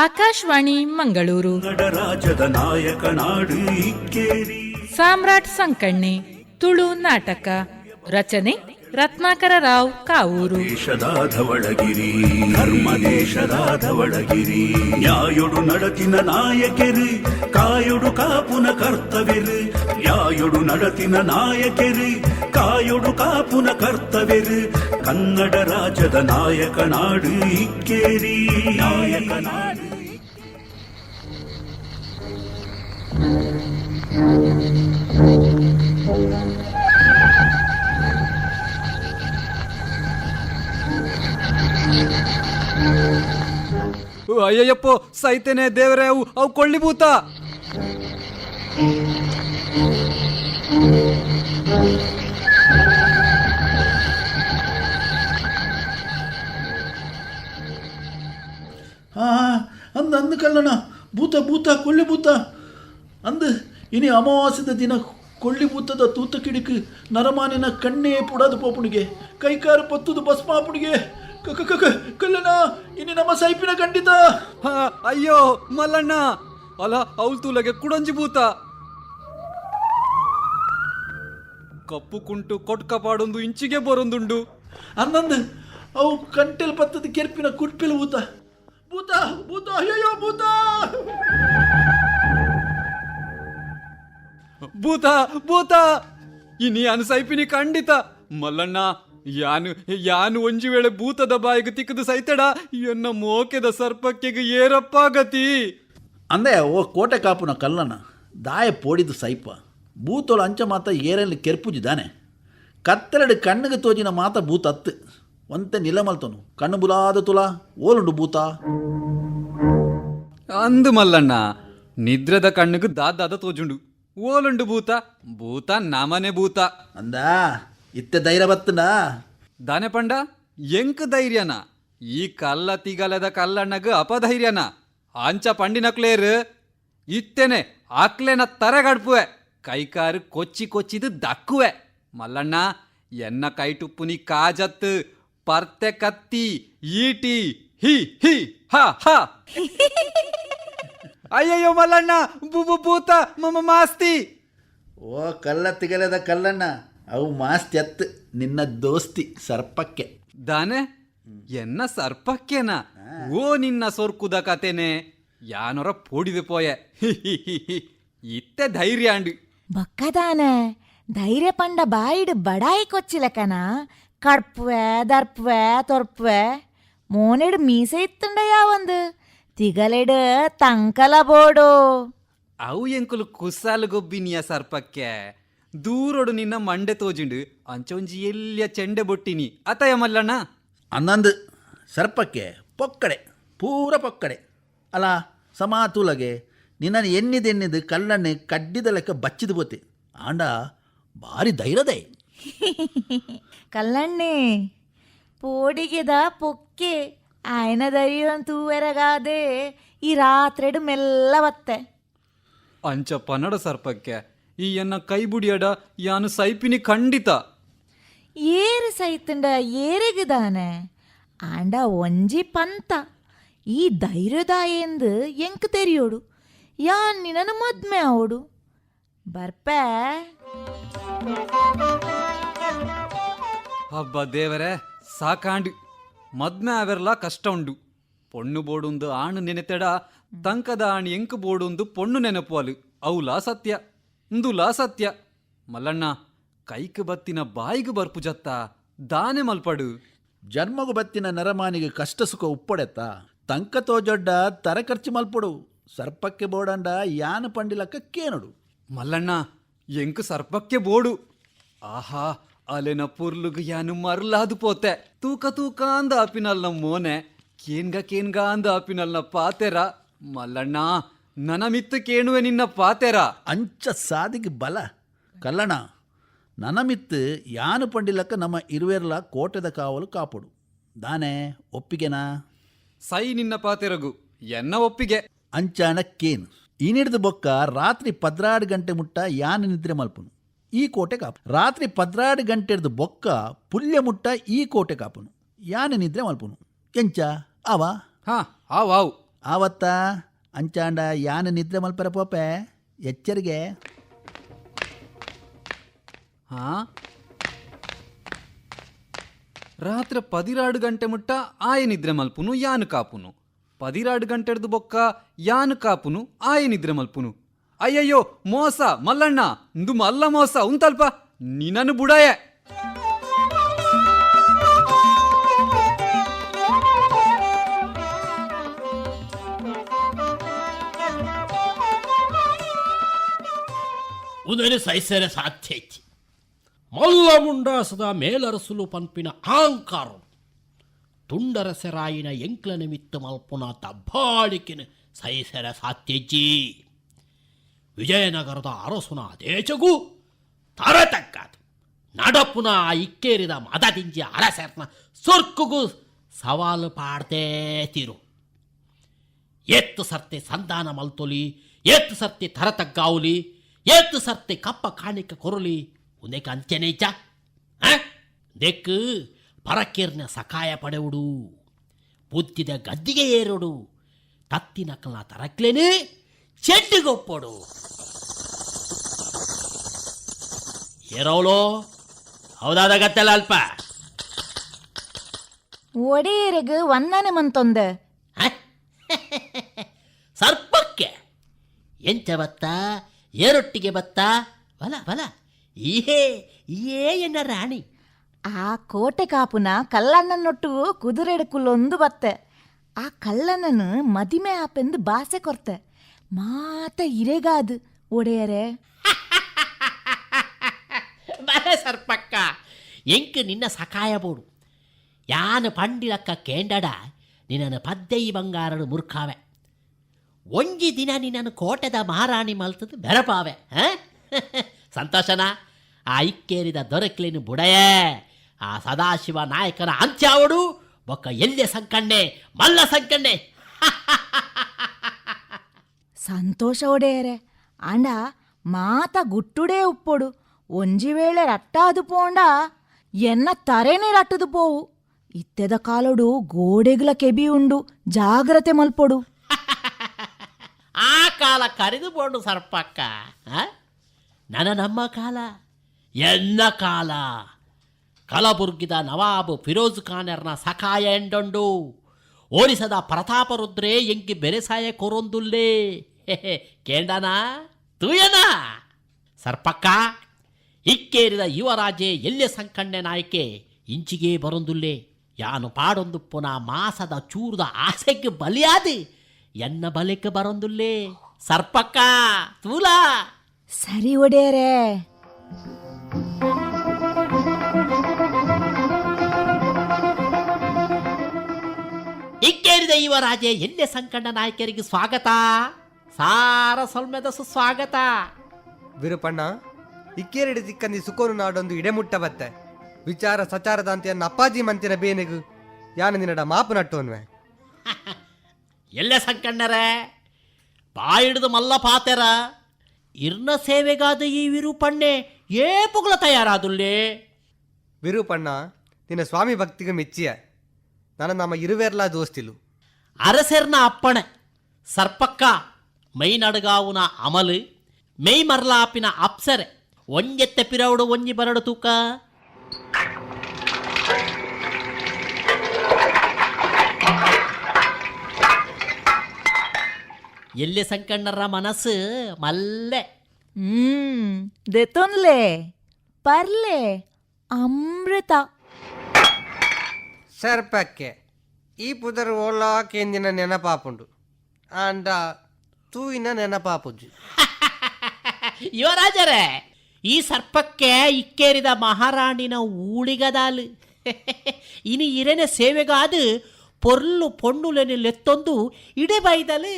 ಆಕಾಶವಾಣಿ ಮಂಗಳೂರು. ನಡರಾಜದ ನಾಯಕ ನಾಡು ಸಾಮ್ರಾಟ್ ಸಂಕಣ್ಣೆ ತುಳು ನಾಟಕ ರಚನೆ ರತ್ನಾಕರ ರಾವ್ ಕಾವೂರು. ದೇಶದ ಧವಳಗಿರಿ ಧರ್ಮ ದೇಶದ ಧವಳಗಿರಿ ನ್ಯಾಯೊಡು ನಡತಿನ ನಾಯಕರಿ ಕಾಯೊಡು ಕಾಪುನ ಕರ್ತವ್ಯರು ಯಾಯೊಡು ನಡತಿನ ನಾಯಕರಿ ಕಾಯೊಡು ಕಾಪುನ ಕರ್ತವ್ಯರು ಕನ್ನಡ ರಾಜ್ಯದ ನಾಯಕ ನಾಡು ಇಕ್ಕೇರಿ. ನಾಯಕ ನಾಡು ಅಯ್ಯಪ್ಪೋ ಸೈತೇನೆ ದೇವರೇ, ಅವು ಅವು ಕೊಳ್ಳಿ ಭೂತ ಅಂದ ಅಂದ ಕಲ್ಲಣ್ಣ ಭೂತ ಭೂತ ಕೊಳ್ಳಿ ಭೂತ ಅಂದ இனி ಅಮಾವಾಸ್ಯದ ದಿನ ಕೊಳ್ಳಿ ಬೂತದ ತೂತ ಕಿಡಿಕು ನರಮಾನಿನ ಕಣ್ಣೇ ಪುಡದ ಪೋಪುಣಿಗೆ ಕೈಕಾರ ಪತ್ತುದು ಭಸ್ಮಾಪುಣಿಗೆ ಕಲ್ಲಣ್ಣ ಇನ್ನು ಇನಿ ನಮ್ಮ ಸೈಪಿನ ಖಂಡಿತ. ಅಯ್ಯೋ ಮಲ್ಲಣ್ಣ. ಅಲ ಅವಳು ತೂಲಗೆ ಕುಡಂಜಿ ಭೂತ. ಕಪ್ಪು ಕುಂಟು ಕೊಟ್ಕ ಪಾಡೊಂದು ಇಂಚಿಗೆ ಬರೊಂದುಂಡು. ಅನ್ನಂದು ಅವು ಕಂಟೆಲ್ ಪತ್ತದ ಕೆರ್ಪಿನ ಕುಟ್ಪಿಲ್ ಭೂತ. ಭೂತ ಭೂತ ಅಯ್ಯೋ ಭೂತ. ಭೂತ ಭೂತ! ಇನಿ ಯಾನು ಸೈಪಿನಿ ಖಂಡಿತ. ಮಲ್ಲಣ್ಣ ಯಾನು ಯಾನು ಒಂಜಿ ವೇಳೆ ಭೂತದ ಬಾಯಿಗೆ ತಿಕ್ಕದು ಸೈತಡ ಎನ್ನ ಮೋಕೆದ ಸರ್ಪಕ್ಕೆಗೆ ಏರಪ್ಪ ಗತಿ ಅಂದೆ ಓ ಕೋಟೆ ಕಾಪುನ ಕಲ್ಲನ ದಾಯ ಪೋಡಿದು ಸೈಪ. ಭೂತೋಳ ಅಂಚ ಮಾತ ಏರಲ್ಲಿ ಕೆರ್ಪುಜಿದಾನೆ ಕತ್ತರಡು ಕಣ್ಣಿಗೆ ತೋಜಿನ ಮಾತ ಭೂತ ಅತ್ತು. ಒಂತೆ ನಿಲಮಲ್ತನು. ಕಣ್ಣು ಬುಲಾದ ತುಲ ಓಲುಂಡು ಭೂತ. ಅಂದು ಮಲ್ಲಣ್ಣ ನಿದ್ರದ ಕಣ್ಣಿಗೆ ದಾದಾದ ತೋಜುಂಡು. ಓಲುಂಡು ಭೂತ ಭೂತ ನಮನೆ ಭೂತ. ಅಂದ ಇತ್ತೆ ಧೈರ್ಯ ಬತ್ತನ ದಾನೆ ಪಂಡ ಎಂಕ್ ಧೈರ್ಯನ ಈ ಕಲ್ಲ ತಿಗಲದ ಕಲ್ಲಣ್ಣಗ ಅಪಧೈರ್ಯನ. ಅಂಚ ಪಂಡಿನಕ್ಲೇರ್ ಇತ್ತೇನೆ ಆಕ್ಲೆನ ತರಗಡ್ಪುವೆ ಕೈಕಾರು ಕೊಚ್ಚಿ ಕೊಚ್ಚಿದು ದಕ್ಕುವೆ. ಮಲ್ಲಣ್ಣ ಎನ್ನ ಕೈಟುಪ್ಪುನಿ ಕಾಜತ್ ಪರ್ತೆ ಕತ್ತಿ ಈಟಿ ಹಿ ಹಿ ಹ ಹ. ಅಯ್ಯಯ್ಯೋ ಮಲ್ಲಣ್ಣ ಬುಬು ಭೂತ ಮಮ ಮಾಸ್ತಿ. ಓ ಕಲ್ಲ ತಿಗಲದ ಕಲ್ಲಣ್ಣ. ಅವು ಮಾಸ್ತಿ ಅತ್ತು ನಿನ್ನ ದೋಸ್ತಿ ಸರ್ಪಕ್ಕೆ. ದಾನೆ ಎನ್ನ ಸರ್ಪಕ್ಕೆನ? ಓ ನಿನ್ನ ಸೊರ್ಕುದ ಕತೆನೆ. ಯಾನೊರ ಪೋಡಿದು ಪೋಯೆ. ಇತ್ತೆ ಧೈರ್ಯ ಅಂಡು. ಬಕ್ಕದಾನೆ ಧೈರ್ಯ ಪಂಡ ಬಾಯಿಡು ಬಡಾಯಿ ಕೊಚ್ಚಿಲಕನ. ಕಡ್ಪುವೆ ದರ್ಪುವೆ ತೊರ್ಪುವೆ. ಮೋನೆಡು ಮೀಸೆ ಇತ್ತುಂಡ ಯಾವಂದು? ತಿಗಲೆಡು ತಂಕಲ ಬೋಡು. ಅವು ಎಂಕುಲು ಕುಸಾಲು ಗೊಬ್ಬಿನಿಯ ಸರ್ಪಕ್ಕೆ. ದೂರೊಡು ನಿನ್ನ ಮಂಡೆ ತೋಜಿಂಡು. ಅಂಚೊಂಜಿ ಎಲ್ಲಿಯ ಚೆಂಡೆ ಬೊಟ್ಟಿನಿ. ಅತಯ ಮಲ್ಲಣ್ಣ. ಅನ್ನಂದು ಸರ್ಪಕ್ಕೆ ಪೊಕ್ಕಡೆ ಪೂರ ಪೊಕ್ಕಡೆ. ಅಲ್ಲ ಸಮಾತುಲಗೆ ನಿನ್ನ ಎನ್ನಿದೆನ್ನಿದು ಕಲ್ಲಣ್ಣೆ ಕಡ್ಡಿದ ಲೆಕ್ಕ ಬಚ್ಚಿದ ಬೋತೆ ಆಂಡ ಭಾರಿ ಧೈರ್ಯದೇ ಕಲ್ಲಣ್ಣೆ ಪೋಡಿಗೆದ ಪೊಕ್ಕೆ ಆಯ್ನ ಧೈರ್ಯ ತೂವೆರಗಾದೆ ಈ ರಾತ್ರೆಡು ಮೆಲ್ಲ ಬತ್ತೆ. ಅಂಚ ಪನ್ನಡ ಸರ್ಪಕ್ಕೆ ಈ ಎನ್ನ ಕೈ ಬುಡಿಯಡ ಯಾನು ಸೈಪಿನಿ ಖಂಡಿತ. ಏರು ಸೈತಂಡ ಏರೆಗಿದಾನೆ. ಆಂಡ ಒಂಜಿ ಪಂತ. ಈ ಧೈರ್ಯದಾಯೆಂದು ಎಂಕ್ ತೆರಿಯೋಡು. ಯಾನ್ ನಿನನು ಮದ್ಮೆ ಅವಡು ಬರ್ಪೆ. ಹಬ್ಬ ದೇವರೇ ಸಾಕಾಂಡು. ಮದ್ಮೆ ಅವೆರ್ಲ ಕಷ್ಟ ಉಂಡು ಪೊಣ್ಣು ಬೋಡುಂದು ಆಣು ನೆನೆತೆಡ ತಂಕದ ಆಣಿ ಎಂಕು ಬೋಡುಂದು ಪೊಣ್ಣು ನೆನಪುವಲು ಅವುಲಾ ಸತ್ಯ ಇಂದುಲಾ ಸತ್ಯ. ಮಲ್ಲಣ್ಣ ಕೈಕ ಬತ್ತಿನ ಬಾಯಿಗೆ ಬರ್ಪು ಜತ್ತ ದಾನೆ ಮಲ್ಪಡು. ಜನ್ಮಗು ಬತ್ತಿನ ನರಮಾನಿಗೆ ಕಷ್ಟ ಸುಖ ಉಪ್ಪಡೆತ್ತ ತಂಕ ತೋಜೊಡ್ಡ ತರ ಖರ್ಚು ಮಲ್ಪಡು. ಸರ್ಪಕ್ಕೆ ಬೋಡಂಡ ಯಾನ ಪಂಡಿಲಕ್ಕ ಕೇನಡು. ಮಲ್ಲಣ್ಣ ಎಂಕು ಸರ್ಪಕ್ಕೆ ಬೋಡು. ಆಹಾ ಅಲೆನ ಪುರ್ಲುಗ್ ಯಾನು ಮರ್ಲಾದು ಪೋತೆ. ತೂಕ ತೂಕ ಅಂದ ಆಪಿನಲ್ನ ಮೋನೆ ಕೇನ್ಗ ಕೇನ್ಗ ಅಂದ ಆಪಿನಲ್ನ ಪಾತೆರ. ಮಲ್ಲಣ್ಣ ನನ ಮಿತ್ತು ಕೇಣುವೆ ನಿನ್ನ ಪಾತೆರ. ಅಂಚ ಸಾದಿಗೆ ಬಲ. ಕಲ್ಲಣ ನನಮಿತ್ತು ಯಾನು ಪಂಡಿಲಕ್ಕ ನಮ್ಮ ಇರುವೆರ್ಲ ಕೋಟೆದ ಕಾವಲು ಕಾಪುಡು. ದಾನೆ ಒಪ್ಪಿಗೆನಾ? ಸೈ ನಿನ್ನ ಪಾತೆರಗು ಎನ್ನ ಒಪ್ಪಿಗೆ? ಅಂಚಾನ ಕೇನ್. ಇನಿಡ್ದು ಬೊಕ್ಕ ರಾತ್ರಿ ಪದ್ರಾಡು ಗಂಟೆ ಮುಟ್ಟ ಯಾನ ನಿದ್ರೆ ಮಲ್ಪುನು. ಈ ಕೋಟೆ ಕಾಪು ರಾತ್ರಿ ಪದ್ರಾಡು ಗಂಟೆಡ್ದು ಬೊಕ್ಕ ಪುಲ್ಯ ಮುಟ್ಟ ಈ ಕೋಟೆ ಕಾಪುನು. ಯಾನ ನಿದ್ರೆ ಮಲ್ಪುನು. ಎಂಚ? ಅವ ಹಾ ಆವ್ ಆವ್. ಆವತ್ತ? ಅಂಚಾಂಡ ಯಾನ ನಿದ್ರೆ ಮಲ್ಪರ ಪೋಪೆ? ಎಚ್ಚರಿಗೆ? ಹಾ? ರಾತ್ರಿ ಪದಿರಾಡು ಗಂಟೆ ಮುಟ್ಟ ಆಯ ನಿದ್ರೆ ಮಲ್ಪುನು ಯಾನು ಕಾಪುನು. ಪದಿರಾಡು ಗಂಟೆಡ್ದು ಬೊಕ್ಕ ಯಾನು ಕಾಪುನು ಆಯ ನಿದ್ರೆ ಮಲ್ಪುನು. ಅಯ್ಯಯ್ಯೋ, ಮೋಸ, ಮಲ್ಲಣ್ಣ, ಇಂದು ಮಲ್ಲ ಮೋಸ, ಉಂತಲ್ಪ ನಿನನು ಬುಡಾಯೆ. ಉದರಿ ಸೈಸರೆ ಸಾಧ್ಯ ಐತಿ ಮಲ್ಲ ಮುಂಡಾಸದ ಮೇಲರಸುಲು ಪಂಪಿನ ಅಹಂಕಾರಂ. ತುಂಡರಸೆರಾಯಿನ ಎಂಕ್ಲ ನಿಮಿತ್ತ ಮಲ್ಪುನ ತಬ್ಬಾಳಿಕಿನ ಸೈಸೆರೆ ಸಾತ್ಯಜ್ಜಿ ವಿಜಯನಗರದ ಅರಸುನ ದೇಚಗೂ ತರತಕ್ಕದು ನಡಪುನ ಇಕ್ಕೇರಿದ ಮದದಿಂಜಿ ಅರಸರ್ನ ಸುರ್ಕುಗೂ ಸವಾಲು ಪಾಡ್ತೇ ತಿರು. ಎತ್ತು ಸರ್ತಿ ಸಂಧಾನ ಮಲ್ತೊಲಿ, ಎತ್ತು ಸರ್ತಿ ತರತಗ್ಗಾವುಲಿ, ಎತ್ತು ಸರ್ತಿ ಕಪ್ಪ ಕಾಣಿಕ ಕೊರಲಿ ಉಂದೆಕ ಅಂಚೆನೈಚ ದೆಕ್ಕು ಪರಕೀರ್ನ ಸಕಾಯ ಪಡೆವುಡು. ಬುದ್ಧಿದ ಗದ್ದಿಗೆ ಏರುಡು. ತತ್ತಿ ನಕಲ್ನ ತರಕ್ಲೇನೆ ಚೆಡ್ಡಿಗೊಪ್ಪಡು ಏರೋಲೋ ಹೌದಾದ ಗತ್ತಲ್ಲ ಅಲ್ಪ ಒಡೆಯರಿಗೆ ವಂದನೆ ಮಂತೊಂದ? ಸರ್ಪಕ್ಕೆ ಎಂಚ ಬತ್ತ ಏರೊಟ್ಟಿಗೆ ಬತ್ತ ಬಲ ಬಲ ಈಹೇ ಏ ಎನ್ನ ರಾಣಿ ಆ ಕೋಟೆ ಕಾಪುನ ಕಲ್ಲಣ್ಣನೊಟ್ಟು ಕುದುರೆಡಕುಲ್ಲೊಂದು ಬತ್ತೆ ಆ ಕಲ್ಲಣ್ಣನು ಮದಿಮೆ ಆಪೆಂದು ಬಾಸೆ ಕೊರ್ತೆ ಮಾತ ಇರೆಗಾದ್ ಒಡೆಯರೆ. ಬರೇ ಸರ್ಪಕ್ಕ, ಎಂಕ್ ನಿನ್ನ ಸಕಾಯ ಬೋಡು. ಯಾನ ಪಂಡಿಲಕ್ಕ ಕೇಂಡಡ ನಿನ್ನನ್ನು ಪದ್ದೈ ಬಂಗಾರಡು ಮುರ್ಕಾವೆ ಒಂಜಿ ದಿನ ನಿನ್ನನ್ನು ಕೋಟೆದ ಮಹಾರಾಣಿ ಮಲ್ತದ್ದು ಬೆರಪಾವೆ? ಸಂತೋಷನ? ಆ ಇಕ್ಕೇರಿದ ದೊರಕ್ಲಿನ ಬುಡಯೇ, ಆ ಸದಾಶಿವ ನಾಯಕನ ಅಂತ್ಯಾವಡು ಬೊಕ್ಕ ಎಲ್ಲೆ ಸಂಕಣ್ಣೆ, ಮಲ್ಲ ಸಂಕಣ್ಣೆ. ಸಂತೋಷ ಒಡೆಯರೆ. ಅಂಡ, ಮಾತ ಗುಟ್ಟುಡೇ ಉಪ್ಪೊಡು. ಒಂಜಿ ವೇಳೆ ರಟ್ಟಾದು ಪೋಂಡ, ಎನ್ನ ತರೇನೆ ರಟ್ಟದು ಪೋವು. ಇತ್ತೆದ ಕಾಲೊಡು ಗೋಡೆಗ್ಲ ಕೆಬಿ ಉಂಡು, ಜಾಗ್ರತೆ ಮಲ್ಪೊಡು. ಆ ಕಾಲ ಕರೆದು ಪೋಂಡು ಸರ್ಪಕ್ಕ ನನ ನಮ್ಮ ಕಾಲ, ಎನ್ನ ಕಾಲ? ಕಲಬುರ್ಗಿದ ನವಾಬು ಫಿರೋಜ್ ಖಾನರ್ನ ಸಕಾಯ ಎಂಡೊಂಡು. ಓರಿಸದ ಪ್ರತಾಪರುದ್ರೆ ಎಂಕಿ ಬೆರೆಸಾಯ ಕೊರೊಂದುಲ್ಲೇ. ಕೇಂಡನಾ ತೂಯನ? ಸರ್ಪಕ್ಕ ಇಕ್ಕೇರಿದ ಯುವರಾಜೆ ಎಲ್ಲೆ ಸಂಕಣ್ಣೆ ನಾಯಕೆ ಇಂಚಿಗೆ ಬರೊಂದುಲ್ಲೇ ಯಾನು ಪಾಡೊಂದು ಪುನಃ ಮಾಸದ ಚೂರದ ಆಸೆಗೆ ಬಲಿಯಾದಿ ಎನ್ನ ಬಲಿಕ ಬರೊಂದುಲ್ಲೇ? ಸರ್ಪಕ್ಕ ತೂಲ? ಸರಿ ಒಡೆಯರೆ. ಇಕ್ಕೇರಿದ ಯುವರಾಜೆ ಎಲ್ಲೆ ಸಂಕಣ್ಣ ನಾಯಕರಿಗೆ ಸ್ವಾಗತ. ಸಾರ ಸೊಲ್ಮೆದ ಸುಸ್ವಾಗತ. ವಿರುಪಣ್ಣ ಇಕ್ಕೇರಿಡಿ ದಿಕ್ಕಂದಿ ಸುಕೋನು ನಾಡೊಂದು ಇಡೆಮುಟ್ಟ ಬತ್ತೆ ವಿಚಾರ ಸಚಾರದ ಅಂತ್ಯನ್ನ ಅಪ್ಪಾಜಿ ಮಂತಿನ ಬೇನೆಗು ಯಾನ ನಿನ್ನಡ ಮಾಪು ನಟ್ಟೋನ್ವೆ. ಎಲ್ಲೆ ಸಂಕಣ್ಣರೇ? ಬಾಯಿಡಿದು ಮಲ್ಲ ಪಾತೆರ ಇರ್ನ ಸೇವೆಗಾದ ಈ ವಿರೂಪಣ್ಣೆ ಏ ಪುಗ್ಲ ತಯಾರಾದುಲ್ಲೇ? ವಿರೂಪಣ್ಣ ನಿನ್ನ ಸ್ವಾಮಿ ಭಕ್ತಿಗೆ ಮೆಚ್ಚಿಯ. ನನ್ನ ನಮ್ಮ ಇರುವೆರ್ಲಾ ದೋಸ್ತಿಲು. ಅರಸೆರ್ನ ಅಪ್ಪಣೆ ಸರ್ಪಕ್ಕ. ಮೈ ನಡಗಾವುನ ಅಮಲು ಮೈ ಮರ್ಲಾಪಿನ ಅಪ್ಸರೆ ಒಂಜೆತ್ತೆ ಪಿರವಡು ಒಂಜಿ ಬರಡು ತೂಕ. ಎಲ್ಲಿ ಸಂಕಣ್ಣರ ಮನಸ್ಸು ಮಲ್ಲೆ. ಹ್ಮ್ ದೆತೊನ್ಲೆ ಪರ್ಲೆ ಅಮೃತ. ಸರ್ಪಕ್ಕೆ ಈ ಪುದರ್ ಓಲಾಕೆಂದಿನ ನೆನಪಾಪುಂಡು ಅಂಡ ತೂಯಿನ ನೆನಪಾಪುಜ್ಜಿ ಯುವರಾಜರೇ ಈ ಸರ್ಪಕ್ಕೆ ಇಕ್ಕೇರಿದ ಮಹಾರಾಣಿನ ಊಳಿಗದಾಲು. ಇನಿ ಇರೆನೆ ಸೇವೆಗಾದು ಪೊರ್ಲು ಪೊಣ್ಣುಲೆನೆ ಲೆತ್ತೊಂದು ಇಡೆ ಬೈದಲು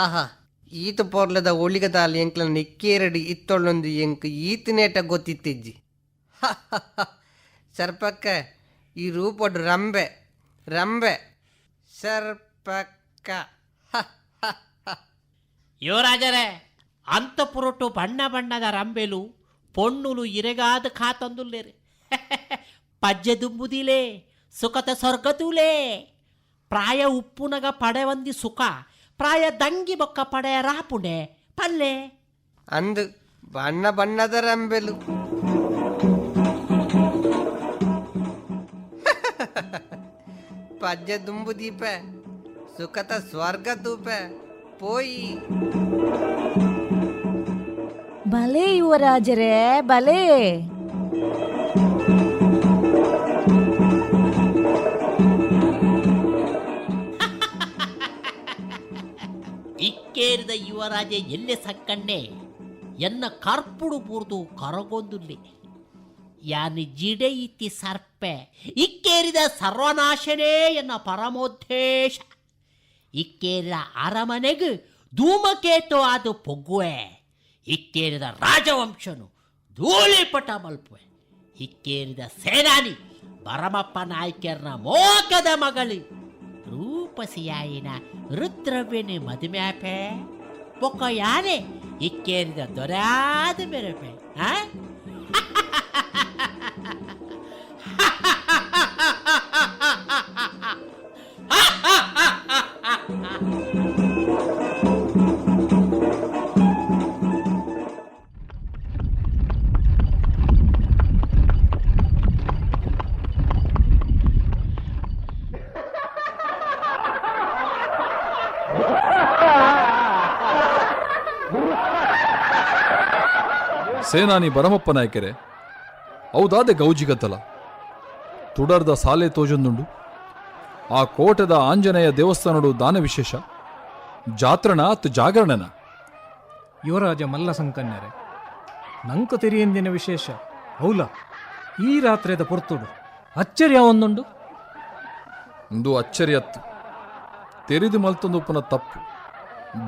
ಆಹಾ ಈತ ಪೊರ್ಲದ ಒಳಿಗದಾಲಿ ಎಂಕ್ಲ ಇಕ್ಕೇರಡಿ ಇತ್ತೊಳ್ಳೊಂದು ಎಂಕ್ ಈತನೇಟ ಗೊತ್ತಿತ್ತಿಜ್ಜಿ. ಸರ್ಪಕ್ಕ ಈ ರೂಪೊಡ್ ರಂಬೆ ರಂಬೆ. ಸರ್ಪಕ್ಕ ಯುವರಾಜರೇ ಅಂತಪುರಟು ಬಣ್ಣ ಬಣ್ಣದ ರಂಬೆಲು ಪೊಣ್ಣುಲು ಇರೆಗಾದ ಖಾತಂದುಲ್ಲೇರೆ. ಪಜ್ಜೆ ದುಂಬುದಿಲೆ ಸುಖತ ಸ್ವರ್ಗತೂಲೆ. ಪ್ರಾಯ ಉಪ್ಪುನಗ ಪಡೆವಂದಿ ಸುಖ, ಪ್ರಾಯ ದಂಗಿ ಬೊಕ್ಕ ಪಡೆ ರಾಪುಣೆ, ಪಲ್ಲೆ. ಅಂದು ಬಣ್ಣ ಬಣ್ಣದ ರಂಬೆಲು. ಪಜ್ಜೆ ದುಂಬು ದೀಪ ಸುಖತ ಸ್ವರ್ಗ ತೂಪ ಪೋಯಿ ಬಲೆ ಯುವರಾಜರೇ ಬಲೆ. ಇಕ್ಕೇರಿದ ಯುವರಾಜ ಎಲ್ಲೆ ಸಕ್ಕಣ್ಣೆ? ಎನ್ನ ಕರ್ಪುಡು ಬೂರ್ದು ಕರಗೊಂದುಲ್ಲೆ. ಯಾನಿ ಜಿಡೆ ಇತ್ತಿ ಸರ್ಪೆ. ಇಕ್ಕೇರಿದ ಸರ್ವನಾಶನೇ ಎನ್ನ ಪರಮೋದ್ದೇಶ. ಇಕ್ಕೇರಿದ ಅರಮನೆಗೆ ಧೂಮಕೇತು ಅದು ಪೊಗ್ಗುವೆ. ಇಕ್ಕೇರಿದ ರಾಜವಂಶನು ಧೂಳಿಪಟ ಮಲ್ಪುವೆ. ಇಕ್ಕೇರಿದ ಸೇನಾನಿ ಭರಮಪ್ಪ ನಾಯ್ಕರ್ನ ಮೋಕದ ಮಗಳಿ ರೂಪಸಿಯಾಯಿನ ರುದ್ರವೇಣಿ ಮದುಮ್ಯಾಪೆ ಪೊಕ್ಕ ಯಾನೆ ಇಕ್ಕೇರಿದ ದೊರೆಯಾದ ಮೆರಪೆ ಆ? ಸೇನಾನಿ ಭರಮಪ್ಪ ನಾಯಕರೆ ಹೌದಾದೆ ಗೌಜಿಗತ್ತಲ ತುಡರ್ದ ಸಾಲೆ ತೋಜೊಂದುಂಡು. ಆ ಕೋಟೆದ ಆಂಜನೇಯ ದೇವಸ್ಥಾನಡು ದಾನ ವಿಶೇಷ. ಜಾತ್ರಣ ಅತ್ ಜಾಗರಣನ. ಯುವರಾಜ ಮಲ್ಲ ಸಂಕನ್ಯರೆ ನಂಕ ತೆರಿಯಂದಿನ ವಿಶೇಷ. ಹೌಲ ಈ ರಾತ್ರಿಯದ ಪೊರ್ತುಡು ಅಚ್ಚರಿಯ ಒಂದುಂಡು? ಇಂದು ಅಚ್ಚರಿಯತ್ತು ತೆರಿದು ಮಲ್ತೊಂದುಪ್ಪನ ತಪ್ಪು.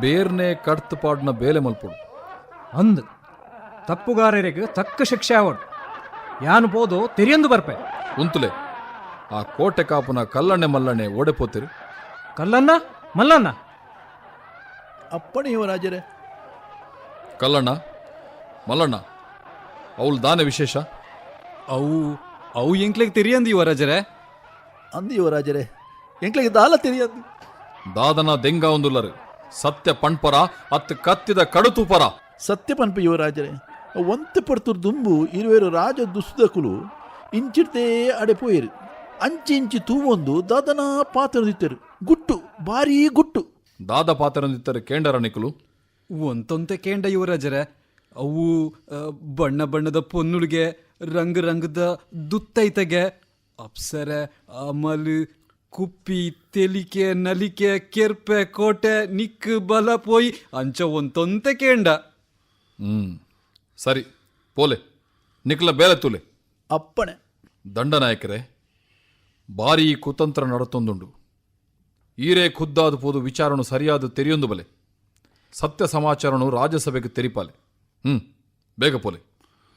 ಬೇರ್ನೆ ಕಡ್ತ್ ಪಾಡ್ನ ಬೇಲೆ ಮಲ್ಪುಡು. ಅಂದ್ ತಪ್ಪುಗಾರರಿಗೆ ತಕ್ಕ ಶಿಕ್ಷೆ ಆವಡು ಯಾನು ಪೋದು ತೆರಿಯಂದು ಬರ್ಪೆ. ಉಂತುಲೆ ಆ ಕೋಟೆ ಕಾಪುನ ಕಲ್ಲಣ್ಣೆ ಮಲ್ಲಣ್ಣೆ ಓಡೆಪೋತಿರು ಕಲ್ಲಣ್ಣ ಮಲ್ಲಣ್ಣ? ಅಪ್ಪಣೆ ಯುವರಾಜರೇ ಕಲ್ಲಣ್ಣ ಮಲ್ಲಣ್ಣ ಅವಳು ದಾನ ವಿಶೇಷ? ಅವು ಅವು ಎಂಕ್ಲೆಗೆ ತಿರಿಯಂದು ಯುವರಾಜರೇ ಅಂದು ಯುವರಾಜರೇ ಎಂಕ್ಲಿಗೆ ದಾಲ ತಿರಿಯಂದು. ದಾದನ ದೆಂಗ ಒಂದುಲ್ಲರು ಸತ್ಯ ಪಣ್ಪರ ಅತ್ ಕತ್ತಿದ ಕಡುತೂಪರ. ಸತ್ಯ ಪನ್ಪ ಯುವರಾಜರೇ ಒಂತೆ ಪಡ್ತುರ್ ದುಂಬು ಇರುವೆರು ರಾಜ ದುಸ್ದಕುಲು ಇಂಚಿರ್ತೇ ಅಡೆ ಪೋಯಿರು ಅಂಚಿ ಇಂಚಿ ತೂವೊಂದು ದಾದನ ಪಾತ್ರದಿತ್ತರು. ಗುಟ್ಟು ಭಾರೀ ಗುಟ್ಟು. ದಾದ ಪಾತ್ರನಿತ್ತರೆ ಕೇಂಡರ ನಿಕುಲು. ಒಂತೊಂತೆ ಕೇಂಡ ಯುವರಾಜರ ಅವು ಬಣ್ಣ ಬಣ್ಣದ ಪೊನ್ನುಳಿಗೆ ರಂಗ ರಂಗದ ದುತ್ತೈತೆಗೆ ಅಪ್ಸರೆ ಅಮಲು ಕುಪ್ಪಿ ತೆಲಿಕೆ ನಲಿಕೆ ಕೆರ್ಪೆ ಕೋಟೆ ನಿಕ್ಕು ಬಲ ಪೋಯಿ ಅಂಚ ಒಂತೊಂತೆ ಕೇಂಡ. ಹ್ಮ್. ಸರಿ ಪೋಲೆ ನಿಕ್ಲ ಬೇಲೆ ತುಲೆ. ಅಪ್ಪಣೆ. ದಂಡನಾಯಕರೇ ಭಾರೀ ಕುತಂತ್ರ ನಡತೊಂದುಂಡು ಈರೇ ಖುದ್ದಾದ ಪೋದು ವಿಚಾರಣು ಸರಿಯಾದ ತೆರೆಯೊಂದು ಬಲೆ. ಸತ್ಯ ಸಮಾಚಾರನು ರಾಜ್ಯಸಭೆಗೆ ತೆರಿಪಾಲೆ. ಹ್ಮ್ ಬೇಗ ಪೋಲೆ.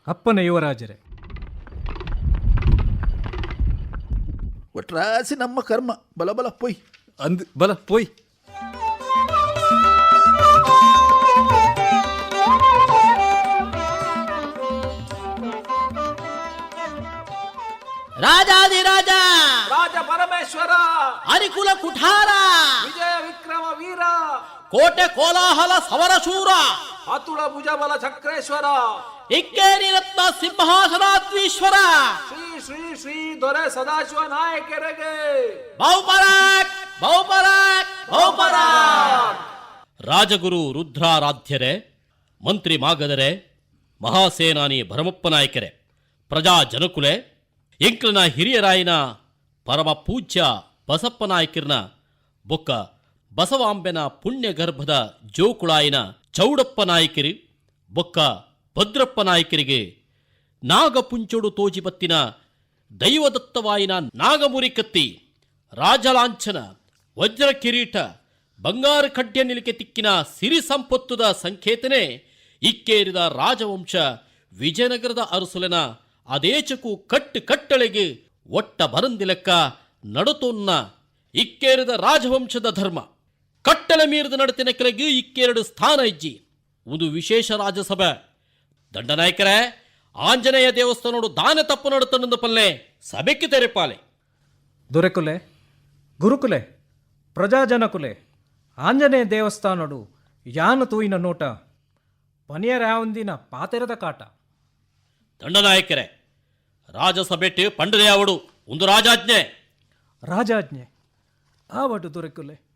ಅಪ್ಪನೆ ಯುವರಾಜರೇ. ಒಟ್ರಾಸಿ ನಮ್ಮ ಕರ್ಮ ಬಲ ಬಲ ಪೊಯ್. ಅಂದ್ ಬಲ ಪೋಯ್. ರಾಜಾದಿರಾಜ ರಾಜ ಪರಮೇಶ್ವರ! ಅರಿಕುಲ ಕುಠಾರ! ವಿಜಯ ವಿಕ್ರಮ ವೀರ! ಕೋಟೆ ಕೋಲಾಹಲ ಸಮರಶೂರ! ಅತುಳ ಭುಜಬಲ ಚಕ್ರೇಶ್ವರ! ಇಕ್ಕೇರಿ ರತ್ನ ಸಿಂಹಾಸನಾದ್ವೀಶ್ವರ ಶ್ರೀ ಶ್ರೀ ಶ್ರೀ ದೊರೆ ಸದಾಶಿವ ನಾಯಕರಿಗೆ! ಬಹುಪರಾಕ್! ಬಹುಪರಾಕ್! ಬಹುಪರಾಕ್! ರಾಜಗುರು ರುದ್ರಾರಾಧ್ಯರೇ ಮಂತ್ರಿ ಮಾಗದರೆ ಮಹಾಸೇನಾನಿ ಭರಮಪ್ಪ ನಾಯಕರೇ ಪ್ರಜಾ ಜನಕುಲೆ ಎಂಕ್ಲನ ಹಿರಿಯರಾಯನ ಪರಮ ಪೂಜ್ಯ ಬಸಪ್ಪ ನಾಯಕರ್ನ ಬೊಕ್ಕ ಬಸವಾಂಬೆನ ಪುಣ್ಯ ಗರ್ಭದ ಜೋಕುಳಾಯಿನ ಚೌಡಪ್ಪ ನಾಯಕರಿ, ಬೊಕ್ಕ ಭದ್ರಪ್ಪ ನಾಯಕರಿಗೆ ನಾಗಪುಂಚೊಡು ತೋಜಿಪತ್ತಿನ ದೈವದತ್ತವಾಯಿನ ನಾಗಮುರಿ ಕತ್ತಿ ರಾಜಲಾಂಛನ ವಜ್ರ ಕಿರೀಟ ಬಂಗಾರ ಖಡ್ಯ ನಿಲಿಕೆ ತಿಕ್ಕಿನ ಸಿರಿ ಸಂಪತ್ತುದ ಸಂಕೇತನೆ ಇಕ್ಕೇರಿದ ರಾಜವಂಶ ವಿಜಯನಗರದ ಅರಸುಲೆನ ಅದೇಚಕು ಕಟ್ಟು ಕಟ್ಟಳೆಗೆ ಒಟ್ಟ ಬರಂದಿಲಕ್ಕ ನಡತೋನ್ನ ಇಕ್ಕೇರಿದ ರಾಜವಂಶದ ಧರ್ಮ. ಕಟ್ಟಳೆ ಮೀರಿದ ನಡತಿನ ಕೆಳಗೆ ಇಕ್ಕೆರಡು ಸ್ಥಾನ ಇಜ್ಜಿ. ಒಂದು ವಿಶೇಷ ರಾಜಸಭೆ ದಂಡನಾಯಕರೇ ಆಂಜನೇಯ ದೇವಸ್ಥಾನೋಡು ದಾನ ತಪ್ಪು ನಡುತ್ತನೊಂದು ಪಲ್ಲೆ. ಸಭೆಕ್ಕೆ ತೆರೆಪಾಲೆ ದೊರೆಕುಲೆ ಗುರುಕುಲೆ ಪ್ರಜಾಜನಕುಲೆ ಆಂಜನೇಯ ದೇವಸ್ಥಾನಡು ಯಾನು ತೂಯಿನ ನೋಟ ಪನಿಯರ ಯಾವಂದಿನ ಪಾತೆರದ ಕಾಟ. ದಂಡನಾಯಕರೇ ರಾಜಸಭೆಟ್ಟು ಪಂಡದಯಾವಡು ಒಂದು ರಾಜಾಜ್ಞೆ. ರಾಜಾಜ್ಞೆ. ಆವಡು ದೊರಕುಲೆ.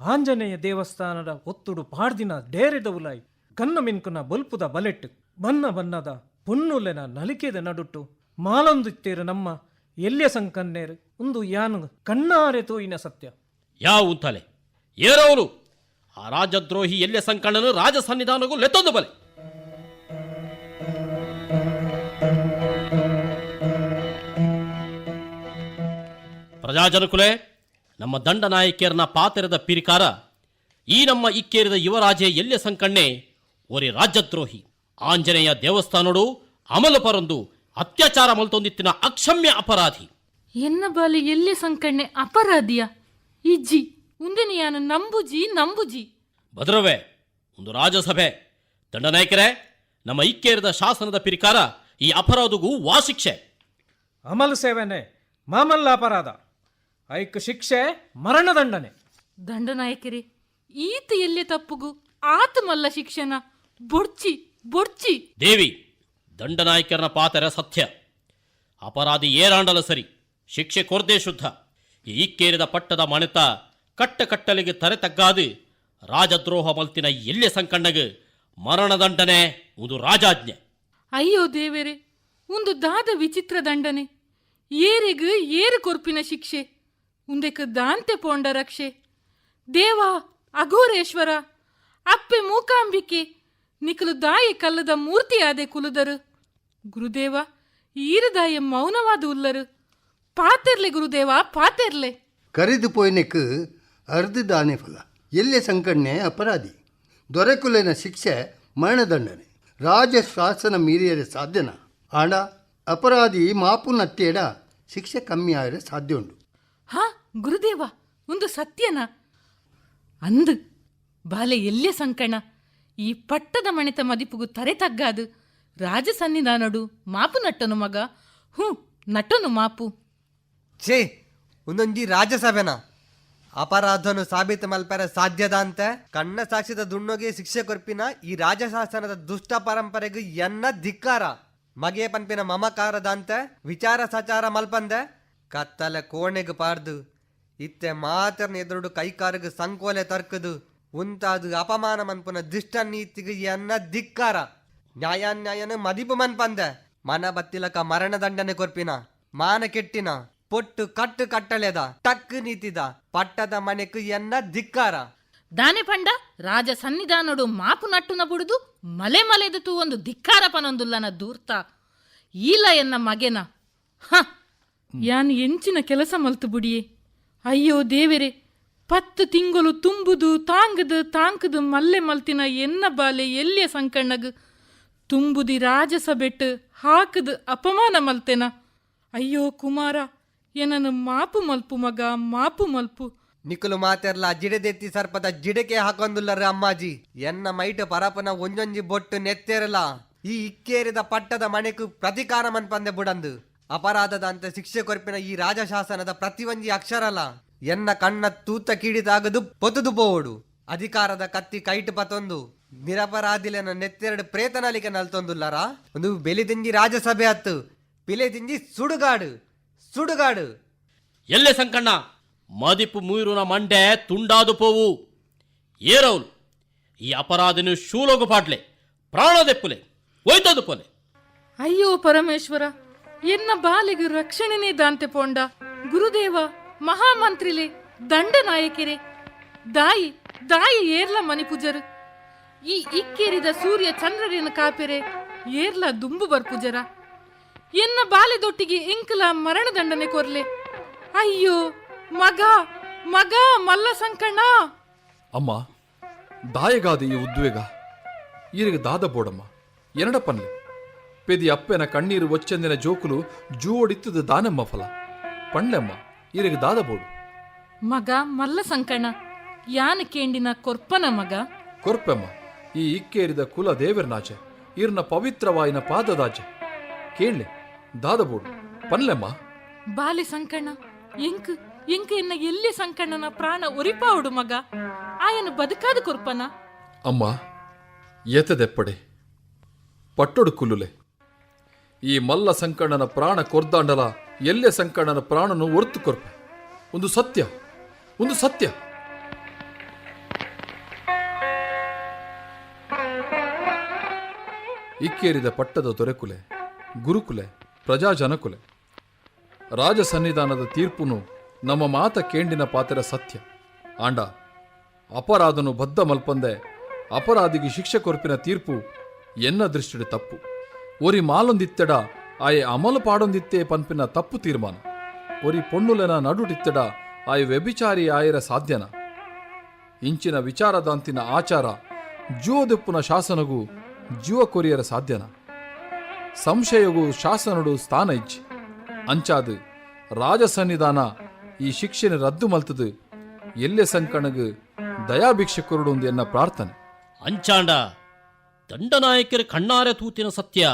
ಆಂಜನೇಯ ದೇವಸ್ಥಾನದ ಒತ್ತುಡು ಪಾಡ್ದಿನ ಡೇರೆದ ಉಲಾಯಿ ಕನ್ನ ಮಿನ್ಕುನ ಬಲ್ಪುದ ಬಲೆಟ್ ಬನ್ನ ಬನ್ನದ ಪೊನ್ನುಲೆನ ನಲಿಕೆದ ನಡುಟ್ಟು ಮಾಲೊಂದಿತ್ತೇರು ನಮ್ಮ ಎಲ್ಯ ಸಂಕನ್ನೇರು ಒಂದು ಯಾನು ಕಣ್ಣಾರೆ ತೋಯಿನ ಸತ್ಯ. ಯಾವ ತಲೆ ಏರವನು ಆ ರಾಜದ್ರೋಹಿ ಎಲ್ಯ ಸಂಕಣ್ಣನು ರಾಜ ಸನ್ನಿಧಾನಗೂ ಲೆತ್ತೊಂದು ಬಲೆ. ಪ್ರಜಾಜನಕುಲೆ ನಮ್ಮ ದಂಡ ನಾಯಕಿಯರನ್ನ ಪಾತೆರೆದ ಪಿರಿಕಾರ ಈ ನಮ್ಮ ಇಕ್ಕೇರಿದ ಯುವರಾಜೆ ಎಲ್ಯ ಸಂಕಣ್ಣೆ ಒರಿ ರಾಜ್ಯದ್ರೋಹಿ. ಆಂಜನೇಯ ದೇವಸ್ಥಾನಡು ಅಮಲು ಪರಂದು ಅತ್ಯಾಚಾರ ಮಲ್ತೊಂದಿತ್ತಿನ ಅಕ್ಷಮ್ಯ ಅಪರಾಧಿ. ಎನ್ನ ಬಾಲಿ ಎಲ್ಲಿ ಸಂಕಣ್ಣೆ ಅಪರಾಧಿಯ? ಇಜ್ಜಿ ಉಂದಿನ ಯಾನು ನಂಬುಜಿ ನಂಬುಜಿ ಭದ್ರವೇ ಒಂದು ರಾಜಸಭೆ ದಂಡನಾಯಕರೇ ನಮ್ಮ ಇಕ್ಕೇರಿದ ಶಾಸನದ ಪಿರಿಕಾರ ಈ ಅಪರಾಧಗೂ ವಾಶಿಕ್ಷೆ ಅಮಲು ಸೇವೆನೆ ಮಾಮಲ್ಲ ಅಪರಾಧ. ಐಕ್ ಶಿಕ್ಷೆ ಮರಣದಂಡನೆ ದಂಡನಾಯಕರೇ ಈತ ಎಲ್ಲಿ ತಪ್ಪುಗು ಆತಮಲ್ಲ ಶಿಕ್ಷಣ. ಬುರ್ಚಿ ಬುರ್ಚಿ ದೇವಿ ದಂಡನಾಯಕರನ ಪಾತರ ಸತ್ಯ. ಅಪರಾಧಿ ಏರಾಂಡಲ ಸರಿ ಶಿಕ್ಷೆ ಕೊರ್ದೆ ಶುದ್ಧ. ಈಕ್ಕೇರಿದ ಪಟ್ಟದ ಮಣಿತ ಕಟ್ಟ ಕಟ್ಟಲಿಗೆ ತರೆ ತಗ್ಗಾದು ರಾಜದ್ರೋಹ ಮಲ್ತಿನ ಎಲ್ಯ ಸಂಕಣ್ಣಗ ಮರಣದಂಡನೆ ಒಂದು ರಾಜಾಜ್ಞೆ. ಅಯ್ಯೋ ದೇವರೇ ಒಂದು ದಾದ ವಿಚಿತ್ರ ದಂಡನೆ. ಏರಿಗ ಏರು ಕೊರ್ಪಿನ ಶಿಕ್ಷೆ. ಉಂದೆಕ್ ದಾಂತೆ ಪೋಂಡ ರಕ್ಷೆ. ದೇವ, ಅಘೋರೇಶ್ವರ, ಅಪ್ಪೆ ಮೂಕಾಂಬಿಕೆ, ನಿಖಲು ದಾಯಿ ಕಲ್ಲದ ಮೂರ್ತಿ ಆದೆ ಕುಲುದರು. ಗುರುದೇವ, ಈರದಾಯ ಮೌನವಾದ ಉಲ್ಲರು. ಪಾತೆರ್ಲೆ ಗುರುದೇವ, ಪಾತೆರ್ಲೆ. ಕರೆದು ಪೋಯ್ನೆಕ್ ಅರ್ಧ ದಾನೆ ಫಲ. ಎಲ್ಲೆ ಸಂಕಣ್ಣೆ ಅಪರಾಧಿ. ದೊರೆಕುಲೆನ ಶಿಕ್ಷೆ ಮರಣದಂಡನೆ. ರಾಜ ಶಾಸನ ಮೀರಿಯರೆ ಸಾಧ್ಯನ. ಆಡ, ಅಪರಾಧಿ ಮಾಪುನತ್ತೇಡ ಶಿಕ್ಷೆ ಕಮ್ಮಿ ಆದರೆ ಸಾಧ್ಯ ಉಂಟು ಹಾ, ಗುರುದೇವ, ಒಂದು ಸತ್ಯನ. ಅಂದು, ಬಾಲೆ ಎಲ್ಲೇ ಸಂಕಣ? ಈ ಪಟ್ಟದ ಮಣಿತ ಮದಿಪುಗು ತರೆ ತಗ್ಗಾದು. ರಾಜ ಸನ್ನಿಧಾನಡು ಮಾಪು ನಟ್ಟನು ಮಗ. ಹ್ಞೂ ನಟನು ಮಾಪು. ಛೇ ಒಂದೊಂಜಿ ರಾಜಸಭೆನ. ಅಪರಾಧನು ಸಾಬೀತು ಮಲ್ಪರ ಸಾಧ್ಯದ ಅಂತ ಕಣ್ಣ ಸಾಕ್ಷಿದ ದುಣ್ಣೊಗೆ ಶಿಕ್ಷೆ ಕೊರ್ಪಿನ ಈ ರಾಜಶಾಸನದ ದುಷ್ಟ ಪರಂಪರೆಗೂ ಎನ್ನ ಧಿಕ್ಕಾರ. ಮಗೆ ಪನ್ಪಿನ ಮಮಕಾರದ ಅಂತ ವಿಚಾರ ಸಚಾರ ಮಲ್ಪಂದೆ. ಕತ್ತಲೆ ಕೋಣೆಗೆ ಪಾರ್ದು, ಇತ್ತೆ ಮಾತರ್ನ ಎದುರುಡು ಕೈಕಾರಿಗೆ ಸಂಕೋಲೆ ತರ್ಕದು, ಉಂತಾದು ಅಪಮಾನ ಮನ್ಪುನ ದಿಷ್ಟ ನೀತಿಗೆ ಎನ್ನ ಧಿಕ್ಕಾರ. ನ್ಯಾಯಾನ್ಯಾಯನ ಮದಿಪು ಮನ್ಪಂದೆ ಮನ ಬತ್ತಿಲಕ ಮರಣ ದಂಡನೆ ಕೊರ್ಪಿನ, ಮಾನ ಕೆಟ್ಟಿನ, ಪೊಟ್ಟು ಕಟ್ಟು ಕಟ್ಟಲೆದ ಟಕ್ ನೀತಿದ, ಪಟ್ಟದ ಮನೆಕು ಎನ್ನ ಧಿಕ್ಕಾರ. ದಾನೆ ಪಂಡ, ರಾಜ ಸನ್ನಿಧಾನಡು ಮಾಪು ನಟ್ಟುನ ಬುಡುದು, ಮಲೆ ಮಲೆದುತು ಒಂದು ಧಿಕ್ಕಾರ ಪನೊಂದುಲ್ಲನ ದೂರ್ತ ಈಲ ಎನ್ನ ಮಗೆನ, ಹ ಯಾನ್ ಎಂಚಿನ ಕೆಲಸ ಮಲ್ತು ಬುಡಿಯೇ ಅಯ್ಯೋ ದೇವೆರೆ ಪತ್ತು ತಿಂಗಳು ತುಂಬುದು ತಾಂಗದು ತಾಂಕದು ಮಲ್ಲೆ ಮಲ್ತಿನ ಎನ್ನ ಬಾಲೆ ಎಲ್ಲಿಯ ಸಂಕಣ್ಣಗ್? ತುಂಬುದಿ ರಾಜಸ ಬೆಟ್ಟ ಹಾಕದು ಅಪಮಾನ ಮಲ್ತೆನ? ಅಯ್ಯೋ ಕುಮಾರ ಏನನ್ನು ಮಾಪು ಮಲ್ಪು ಮಗ ಮಾಪು ಮಲ್ಪು. ನಿಕುಲು ಮಾತೆರ್ಲ ಜಿಡೆದೆತ್ತಿ ಸರ್ಪದ ಜಿಡಕೆ ಹಾಕೊಂದುಲ್ಲರ ಅಮ್ಮಾಜಿ. ಎನ್ನ ಮೈಟ ಪರಪನ ಒಂಜೊಂಜಿ ಬೊಟ್ಟು ನೆತ್ತೇರಲ? ಈ ಇಕ್ಕೇರಿದ ಪಟ್ಟದ ಮನೆಕು ಪ್ರತಿಕಾರ ಮನ್ಪಂದೆ ಬುಡಂದು. ಅಪರಾಧದ ಅಂತ ಶಿಕ್ಷೆ ಕೊರಪಿನ ಈ ರಾಜಶಾಸನದ ಪ್ರತಿವಂಜಿ ಅಕ್ಷರಲ. ಎನ್ನ ಕಣ್ಣ ತೂತ ಕಿಡಿತಾಗದು ಪೊತುದು ಪೋವಡು ಅಧಿಕಾರದ ಕತ್ತಿ ಕೈಟ್ ಪತೊಂದು. ನಿರಪರಾಧಿಲೆನ ನೆತ್ತೆರಡು ಪ್ರೇತನಲಿಕೆ ನಲ್ತೊಂದುಲ್ಲರ. ಒಂದು ಬೆಲಿದಿಂಜಿ ರಾಜಸಭೆ ಹತ್ತು. ಪಿಲೆದಿಂಜಿ ಸುಡುಗಾಡು. ಸುಡುಗಾಡು. ಎಲ್ಲೆ ಸಂಕಣ್ಣ? ಮದಿಪು ಮೂರುನ ಮಂಡೆ ತುಂಡಾದು ಪೋವು. ಏರೌಲು. ಈ ಅಪರಾಧನು ಶೂಲೋಗು ಪಾಟ್ಲೆ ಪ್ರಾಣದೆಪ್ಪುಲೆ ಒಯ್ತದು ಪೊಲೆ. ಅಯ್ಯೋ ಪರಮೇಶ್ವರ ಎನ್ನ ಬಾಲಿಗೆ ರಕ್ಷಣೆನೇ ದಾಂತೆ ಪೋಂಡ. ಗುರುದೇವ, ಮಹಾಮಂತ್ರಿಲೆ, ದಂಡನಾಯಕಿರೆ. ದಾಯಿ ದಾಯಿ ಏರ್ಲ ಮಣಿಪುಜರು. ಈ ಇಕ್ಕೇರಿದ ಸೂರ್ಯ ಚಂದ್ರರಿನ ಕಾಪೆರೆ, ಏರ್ಲ ದುಂಬು ಬರ್ಪುಜರ ಎನ್ನ ಬಾಲೆದೊಟ್ಟಿಗೆ ಮರಣ ಮರಣದಂಡನೆ ಕೊರ್ಲೆ. ಅಯ್ಯೋ, ಮಗ ಮಗ, ಮಲ್ಲ ಸಂಕಣ್ಣ. ಅಮ್ಮ, ದಾಯಗಾದ ಈ ಉದ್ವೇಗ. ಈರಿಗೆ ದಾದ ಬೋಡಮ್ಮ ಎರಡ ಪೆದಿ ಅಪ್ಪೆನ ಕಣ್ಣೀರು ಒಚ್ಚಂದಿನ ಜೋಕುಲು ಜೂ ದಾನಮ್ಮ ಫಲ. ಪಣ್ಲೆಮ್ಮ ಇರಿಗೆ ದಾದಬೋಡು. ಮಗ ಮಲ್ಲ ಸಂಕಣ ಯಾನ ಕೇಂಡಿನ ಕೊರ್ಪನ ಮಗ? ಕೊರ್ಪೆಮ್ಮ ಈ ಇಕ್ಕೇರಿದ ಕುಲ ದೇವರನಾಚೆ ಇರ್ನ ಪವಿತ್ರವಾಯಿನ ಪಾದದಾಚೆ ಕೇಳ್ಲೆ ದಾದ ಬೋಡು ಪನ್ಲೆಮ್ಮ ಬಾಲಿ ಸಂಕಣ ಎಂಕ್ ಎಂಕ ಎನ್ನ ಎಲ್ಲಿ ಸಂಕಣ್ಣನ ಪ್ರಾಣ ಉರಿಪಾವುಡು ಮಗ? ಆಯನ ಬದುಕಾದ ಕೊರ್ಪನ? ಅಮ್ಮ ಎತದೆಪ್ಪಡೆ. ಪಟ್ಟೊಡು ಕುಲ್ಲುಲೆ ಈ ಮಲ್ಲ ಸಂಕಣ್ಣನ ಪ್ರಾಣ ಕೊರ್ದಾಂಡಲ ಎಲ್ಲೆ ಸಂಕಣ್ಣನ ಪ್ರಾಣನು ಒರ್ತು ಕೊರ್ಪೆ. ಒಂದು ಸತ್ಯ ಒಂದು ಸತ್ಯ. ಇಕ್ಕೇರಿದ ಪಟ್ಟದ ದೊರೆಕುಲೆ, ಗುರುಕುಲೆ, ಪ್ರಜಾಜನಕುಲೆ. ರಾಜ ಸನ್ನಿಧಾನದ ತೀರ್ಪುನು ನಮ್ಮ ಮಾತ ಕೇಂಡಿನ ಪಾತ್ರ ಸತ್ಯ. ಆಂಡ, ಅಪರಾಧನು ಬದ್ಧ ಮಲ್ಪಂದೆ, ಅಪರಾಧಿಗೆ ಶಿಕ್ಷೆ ಕೊರ್ಪಿನ ತೀರ್ಪು ಎನ್ನ ದೃಷ್ಟಿಡು ತಪ್ಪು. ಒರಿ ಮಾಲೊಂದಿತ್ತೆಡ ಆಯೆ ಅಮಲು ಪಾಡೊಂದಿತ್ತೇ ಪನ್ಪಿನ ತಪ್ಪು ತೀರ್ಮಾನ ಒರಿ పొన్నులెన నడుటిత్తెడా ಆಯ ವ್ಯಭಿಚಾರಿ ಆಯರ ಸಾಧ್ಯನ ಇಂಚಿನ ವಿಚಾರದಾಂತಿನ ಆಚಾರ ಜೀವದೆಪ್ಪುನ ಶಾಸನಗೂ ಜೀವ ಕೊರಿಯರ ಸಾಧ್ಯನ ಸಂಶಯಗೂ ಶಾಸನಡು ಸ್ಥಾನ ಇಚ್ಚಿ ಅಂಚಾದು ರಾಜ ಸನ್ನಿಧಾನ ಈ ಶಿಕ್ಷೆನ ರದ್ದು ಮಲ್ತದು ಎಲ್ಲೆ ಸಂಕಣಗು ದಯಾಭಿಕ್ಷೆ ಕೊರಡುಂದು ಎನ್ನ ಪ್ರಾರ್ಥನೆ ಅಂಚಾಂಡ ದಂಡನಾಯಕರ ಕಣ್ಣಾರೆ ತೂತಿನ ಸತ್ಯ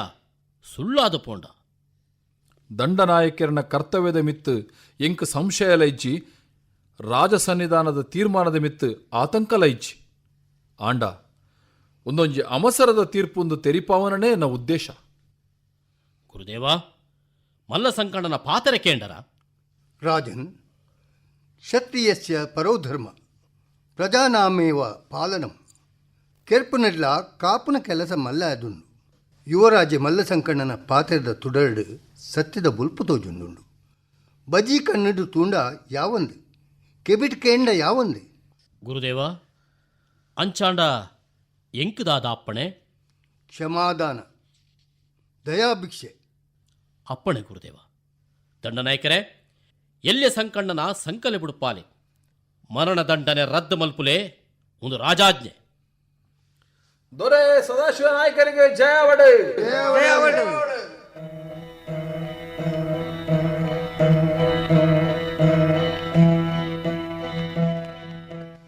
ಸುಳ್ಳಾದ ಪೋಂಡ. ದಂಡನಾಯಕರನ ಕರ್ತವ್ಯದ ಮಿತ್ತು ಎಂಕ್ ಸಂಶಯ ಲೈಚಿ ರಾಜಸನ್ನಿಧಾನದ ತೀರ್ಮಾನದ ಮಿತ್ತು ಆತಂಕ ಲೈಚಿ. ಆಂಡ ಒಂದೊಂಜಿ ಅಮಸರದ ತೀರ್ಪೊಂದು ತೆರಿಪಾವನನೇ ನ ಉದ್ದೇಶ. ಗುರುದೇವ ಮಲ್ಲ ಸಂಕಣನ ಪಾತರೆ ಕೇಂಡರ. ರಾಜನ್ ಕ್ಷತ್ರಿಯಸ್ಯ ಪರೋಧರ್ಮ ಪ್ರಜಾನಾಮೇವ ಪಾಲನಂ. ಕೆರ್ಪುನೆಲ್ಲ ಕಾಪುನ ಕೆಲಸ ಮಲ್ಲ ಅದುಂಡು ಯುವರಾಜೆ ಮಲ್ಲ ಸಂಕಣ್ಣನ ಪಾತ್ರದ ತುಡರ್ಡು ಸತ್ಯದ ಬುಲ್ಪು ತೋಜುಂಡುಂಡು ಬಜಿ ಕಣ್ಣಿಡು ತೂಂಡ ಯಾವಂದು? ಕೆಬಿಟ್ ಕೇಂಡ ಯಾವಂದು? ಗುರುದೇವ ಅಂಚಾಂಡ ಎಂಕುದಾದ ಅಪ್ಪಣೆ ಕ್ಷಮಾದಾನ ದಯಾಭಿಕ್ಷೆ. ಅಪ್ಪಣೆ ಗುರುದೇವ. ದಂಡನಾಯಕರೇ ಎಲ್ಲೆ ಸಂಕಣ್ಣನ ಸಂಕಲೆ ಮರಣ ದಂಡನೆ ರದ್ದು ಮಲ್ಪುಲೆ ಒಂದು ರಾಜಾಜ್ಞೆ. ದೊರೆ ಸದಾಶಿವ ನಾಯಕರಿಗೆ ಜಯವಡೆ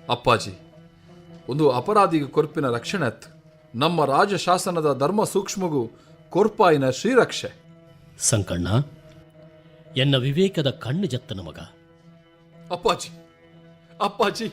ಅಪ್ಪಾಜಿ ಒಂದು ಅಪರಾಧಿ ಕೊರ್ಪಿನ ರಕ್ಷಣೆತ್ ನಮ್ಮ ರಾಜಶಾಸನದ ಧರ್ಮ ಸೂಕ್ಷ್ಮಗೂ ಕೊರ್ಪಾಯಿನ ಶ್ರೀರಕ್ಷೆ. ಸಂಕಣ್ಣ ಎನ್ನ ವಿವೇಕದ ಕಣ್ಣು ಜತ್ತನ ಮಗ. ಅಪ್ಪಾಜಿ ಅಪ್ಪಾಜಿ.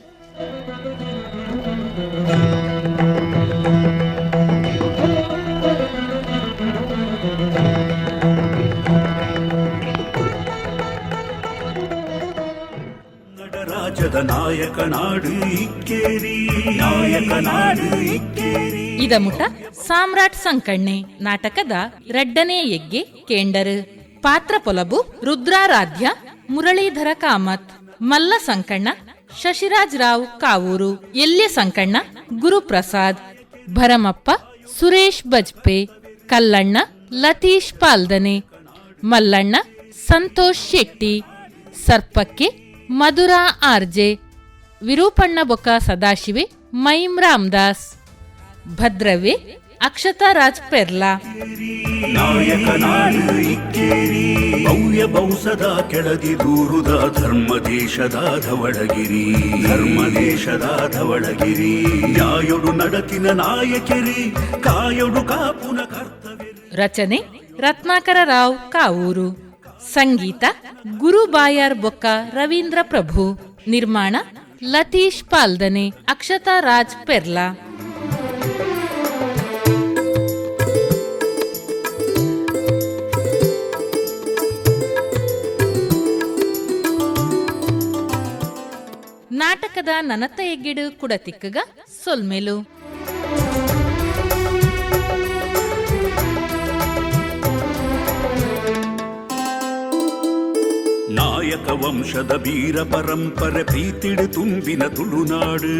ರಾಜದ ನಾಯಕ ನಾಡು ಇಕ್ಕೇರಿ. ನಾಯಕ ನಾಡು ಇಕ್ಕೇರಿ. ಇದ ಮುಟ ಸಾಮ್ರಾಟ್ ಸಂಕಣ್ಣೆ ನಾಟಕದ ರೆಡ್ಡನೇ ಎಗ್ಗೆ ಕೇಂಡರು. ಪಾತ್ರ ಪೊಲಬು ರುದ್ರಾರಾಧ್ಯ, ಮುರಳೀಧರ ಕಾಮತ್, ಮಲ್ಲ ಸಂಕಣ್ಣ ಶಶಿರಾಜ್ ರಾವ್ ಕಾವೂರು, ಎಲ್ಯ ಸಂಕಣ್ಣ, ಗುರುಪ್ರಸಾದ್, ಭರಮಪ್ಪ, ಸುರೇಶ್ ಬಜ್ಪೆ, ಕಲ್ಲಣ್ಣ, ಲತೀಶ್ ಪಾಲ್ದನೆ, ಮಲ್ಲಣ್ಣ, ಸಂತೋಷ್ ಶೆಟ್ಟಿ, ಸರ್ಪಕ್ಕೆ ಮಧುರಾ ಆರ್ಜೆ, ವಿರೂಪಣ್ಣ ಬೊಕ್ಕ ಸದಾಶಿವೆ ಮೈಮ್ ರಾಮದಾಸ್ ಭದ್ರವೆ ಅಕ್ಷತಾ ರಾಜ್ ಪೆರ್ಲಾ. ನಾಯಕ ನಾಡು ಇಕ್ಕೇರಿ ಭವ್ಯ ಬೌಸದ ಕೆಳದಿ ದೂರುದ ಧರ್ಮ ದೇಶದ ಧವಳಗಿರಿ. ಧರ್ಮ ದೇಶದ ಧವಳಗಿರಿ ನ್ಯಾಯೊಡು ನಡತಿನ ನಾಯಕಿರಿ ಕಾಯೊಡು ಕಾಪುನ ಕರ್ತವ್ಯ ರಚನೆ ರತ್ನಾಕರ ರಾವ್ ಕಾವೂರು. ಸಂಗೀತ ಗುರುಬಾಯಾರ್ ಬೊಕ್ಕ ರವೀಂದ್ರ ಪ್ರಭು. ನಿರ್ಮಾಣ ಲತೀಶ್ ಪಾಲ್ದನೆ ಅಕ್ಷತಾ ರಾಜ್ ಪೆರ್ಲಾ. ನಾಟಕದ ನನತ ಎಗ್ಗಿಡು ಕುಡತಿಕ್ಕಗ ಸೊಲ್ಮೆಲು ನಾಯಕ ವಂಶದ ವೀರ ಪರಂಪರೆ ಪ್ರೀತಿಡು ತುಂಬಿನ ತುಳುನಾಡು.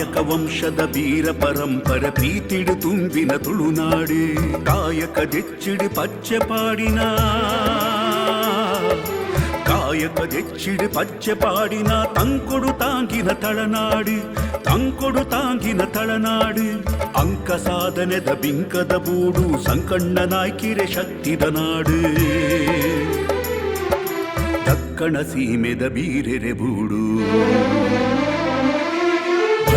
ನಾಯಕ ವಂಶದ ವೀರ ಪರಂಪರ ಪ್ರೀತಿಡು ತುಂಬಿನ ತುಳುನಾಡು, ಕಾಯಕ ದೆಚ್ಚಿಡು ಪಚ್ಚೆ ಪಾಡಿನ, ಕಾಯಕ ದೆಚ್ಚಿಡು ಪಚ್ಚೆ ಪಾಡಿನ, ತಂಕೊಡು ತಾಂಗಿನ ತಳನಾಡು, ತಂಕೊಡು ತಾಂಗಿನ ತಳನಾಡು, ಅಂಕ ಸಾಧನೆದ ಬಿಂಕದ ಬೂಡು, ಸಂಕಣ್ಣ ನಾಯ್ಕಿರೆ ಶಕ್ತಿದ ನಾಡು. ದಕ್ಕಣ ಸೀಮೆದ ಬೀರೆರೆ ಬೂಡು.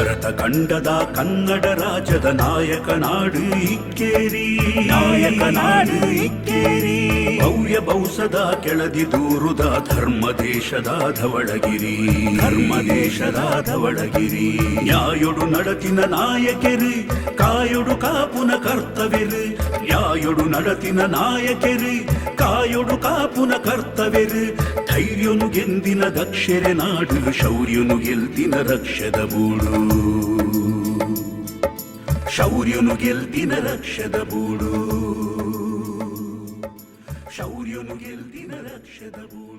ಭರತ ಖಂಡದ ಕನ್ನಡ ರಾಜದ ನಾಯಕ ನಾಡು ಇಕ್ಕೇರಿ ನಾಯಕ ನಾಡು ಇಕ್ಕೇರಿ ಭವ್ಯ ಬೌಸದ ಕೆಳದಿ ದೂರುದ ಧರ್ಮ ದೇಶದ ಧವಳಗಿರಿ. ಧರ್ಮ ದೇಶದ ಧವಳಗಿರಿ. ನ್ಯಾಯೊಡು ನಡತಿನ ನಾಯಕರಿ ಕಾಯೊಡು ಕಾಪುನ ಕರ್ತವ್ಯರು ನ್ಯಾಯೊಡು ನಡತಿನ ನಾಯಕೆರು ಕಾಯೊಡು ಕಾಪುನ ಕರ್ತವ್ಯರು ಧೈರ್ಯನು ಗೆಂದಿನ ದಕ್ಷರೆ ನಾಡು ಶೌರ್ಯನು ಗೆಲ್ತಿನ ರಕ್ಷದ ಬೂಡು ಶೌರ್ಯನು ಗೆಲ್ತಿನ ರಕ್ಷದ ಬೂಡು ಶೌರ್ಯನು ಗೆಲ್ತಿನ ರಕ್ಷದ ಬೂಡು